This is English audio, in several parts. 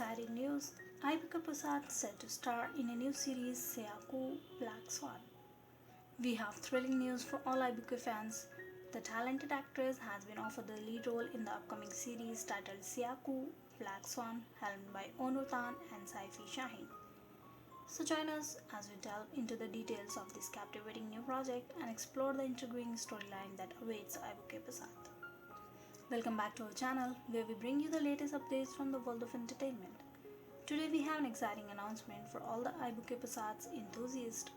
news, Aibika Prasad set to star in a new series Seaku Black Swan. We have thrilling news for all Aibika fans. The talented actress has been offered the lead role in the upcoming series titled Siaku Black Swan, helmed by Onur Tan and Saifi Shaheen. So join us as we delve into the details of this captivating new project and explore the intriguing storyline that awaits Aibuke Prasad. Welcome back to our channel where we bring you the latest updates from the world of entertainment. Today we have an exciting announcement for all the Aibuke Prasad's enthusiasts.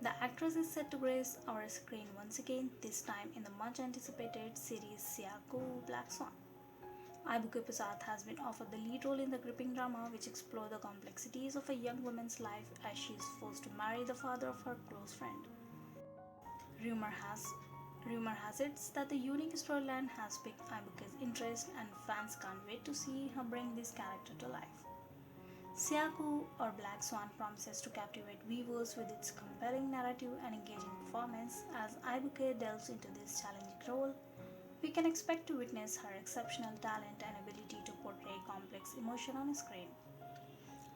The actress is set to grace our screen once again, this time in the much anticipated series Siaku Black Swan. Aibuke Prasad has been offered the lead role in the gripping drama which explores the complexities of a young woman's life as she is forced to marry the father of her close friend. Rumor has Rumor has it that the unique storyline has piqued Ibuke's interest and fans can't wait to see her bring this character to life. Siaku or Black Swan promises to captivate viewers with its compelling narrative and engaging performance as Ibuke delves into this challenging role. We can expect to witness her exceptional talent and ability to portray complex emotion on screen.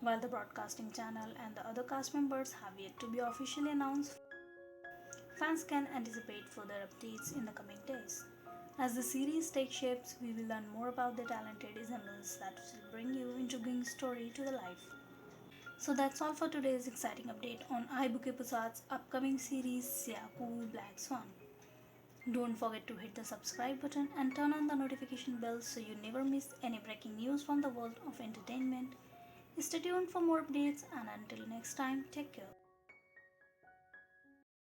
While the broadcasting channel and the other cast members have yet to be officially announced, fans can anticipate further updates in the coming days. As the series takes shape, we will learn more about the talented ensembles that will bring you intriguing story to the life. So that's all for today's exciting update on Ibuke Prasad's upcoming series Siaku Black Swan. Don't forget to hit the subscribe button and turn on the notification bell so you never miss any breaking news from the world of entertainment. Stay tuned for more updates and until next time, take care.